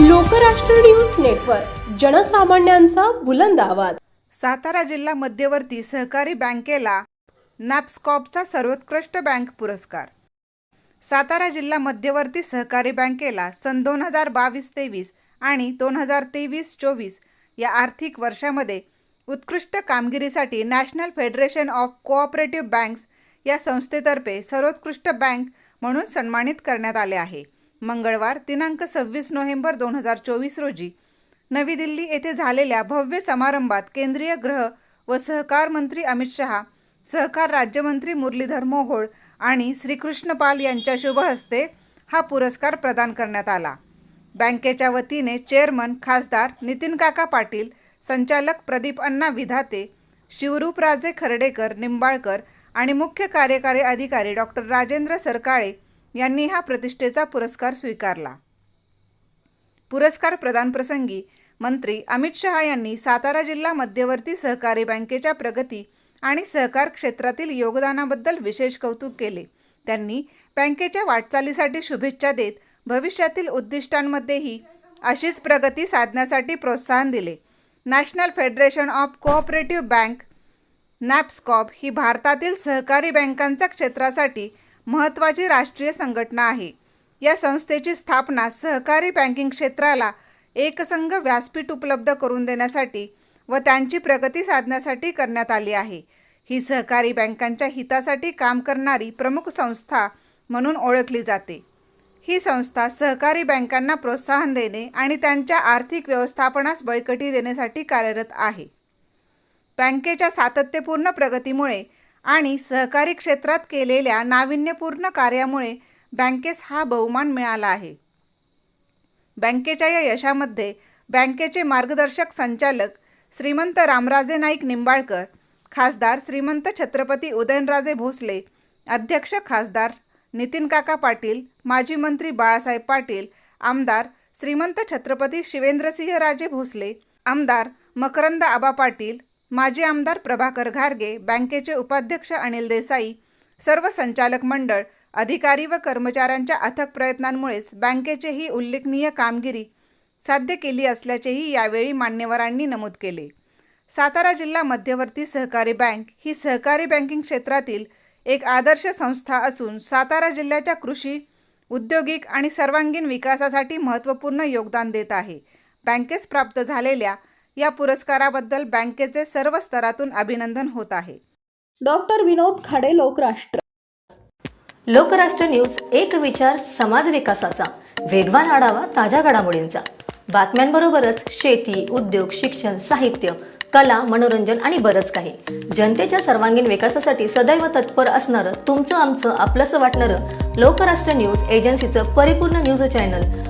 Lokrashtra news network जनसामान्यांचा बुलंद आवाज. सातारा जिल्हा मध्यवर्ती सहकारी बँकेला नॅप्सकॉपचा सर्वोत्कृष्ट बँक पुरस्कार. सातारा जिल्हा मध्यवर्ती सहकारी बँकेला सन दोन हजार बावीस तेवीस आणि दोन हजार तेवीस चोवीस या आर्थिक वर्षामध्ये उत्कृष्ट कामगिरीसाठी National Federation of Cooperative Banks या संस्थेतर्फे सर्वोत्कृष्ट बँक म्हणून सन्मानित करण्यात आले आहे. मंगळवार दिनांक सव्वीस नोव्हेंबर दोन हजार चोवीस रोजी नवी दिल्ली येथे झालेल्या भव्य समारंभात केंद्रीय गृह व सहकार मंत्री अमित शहा सहकार राज्यमंत्री मुरलीधर मोहोळ आणि श्रीकृष्ण पाल यांच्या शुभहस्ते हा पुरस्कार प्रदान करण्यात आला. बँकेच्या वतीने चेअरमन खासदार नितीन काका पाटील संचालक प्रदीप अण्णा विधाते शिवरूपराजे खर्डेकर निंबाळकर आणि मुख्य कार्यकारी अधिकारी डॉक्टर राजेंद्र सरकाळे यांनी हा प्रतिष्ठेचा पुरस्कार स्वीकारला. पुरस्कार प्रदान प्रसंगी मंत्री अमित शहा यांनी सातारा जिल्हा मध्यवर्ती सहकारी बँकेच्या प्रगती आणि सहकार क्षेत्रातील योगदानाबद्दल विशेष कौतुक केले. त्यांनी बँकेच्या वाटचालीसाठी शुभेच्छा देत भविष्यातील उद्दिष्टांमध्येही अशीच प्रगती साधण्यासाठी प्रोत्साहन दिले. National Federation of Cooperative Bank नॅप्सकॉप ही भारतातील सहकारी बँकांच्या क्षेत्रासाठी महत्त्वाची राष्ट्रीय संघटना आहे. या संस्थेची स्थापना सहकारी बँकिंग क्षेत्राला एकसंघ व्यासपीठ उपलब्ध करून देण्यासाठी व त्यांची प्रगती साधण्यासाठी करण्यात आली आहे. ही सहकारी बँकांच्या हितासाठी काम करणारी प्रमुख संस्था म्हणून ओळखली जाते. ही संस्था सहकारी बँकांना प्रोत्साहन देणे आणि त्यांच्या आर्थिक व्यवस्थापनास बळकटी देण्यासाठी कार्यरत आहे. बँकेच्या सातत्यपूर्ण प्रगतीमुळे आणि सहकारी क्षेत्रात केलेल्या नाविन्यपूर्ण कार्यामुळे बँकेस हा बहुमान मिळाला आहे. बँकेच्या या यशामध्ये बँकेचे मार्गदर्शक संचालक श्रीमंत रामराजे नाईक निंबाळकर खासदार श्रीमंत छत्रपती उदयनराजे भोसले अध्यक्ष खासदार नितीन काका पाटील माजी मंत्री बाळासाहेब पाटील आमदार श्रीमंत छत्रपती शिवेंद्रसिंहराजे भोसले आमदार मकरंद आबा पाटील माजी आमदार प्रभाकर घारगे बँकेचे उपाध्यक्ष अनिल देसाई सर्व संचालक मंडळ अधिकारी व कर्मचाऱ्यांच्या अथक प्रयत्नांमुळेच बँकेचे ही उल्लेखनीय कामगिरी साध्य केली असल्याचेही यावेळी मान्यवरांनी नमूद केले. सातारा जिल्हा मध्यवर्ती सहकारी बँक ही सहकारी बँकिंग क्षेत्रातील एक आदर्श संस्था असून सातारा जिल्ह्याच्या कृषी औद्योगिक आणि सर्वांगीण विकासासाठी महत्त्वपूर्ण योगदान देत आहे. बँकेस प्राप्त झालेल्या या पुरस्काराबद्दल बँकेचे सर्व स्तरातून अभिनंदन होत आहे. डॉक्टर विनोद खाडे लोकराष्ट्र. लोकराष्ट्र न्यूज एक विचार समाज विकासाचा. वेगवान आढावा ताज्या घडामोडींचा. बातम्यांबरोबरच शेती उद्योग शिक्षण साहित्य कला मनोरंजन आणि बरंच काही. जनतेच्या सर्वांगीण विकासासाठी सदैव तत्पर असणारं तुमचं आमचं आपलंसं वाटणारं लोकराष्ट्र न्यूज एजन्सीचं परिपूर्ण news channel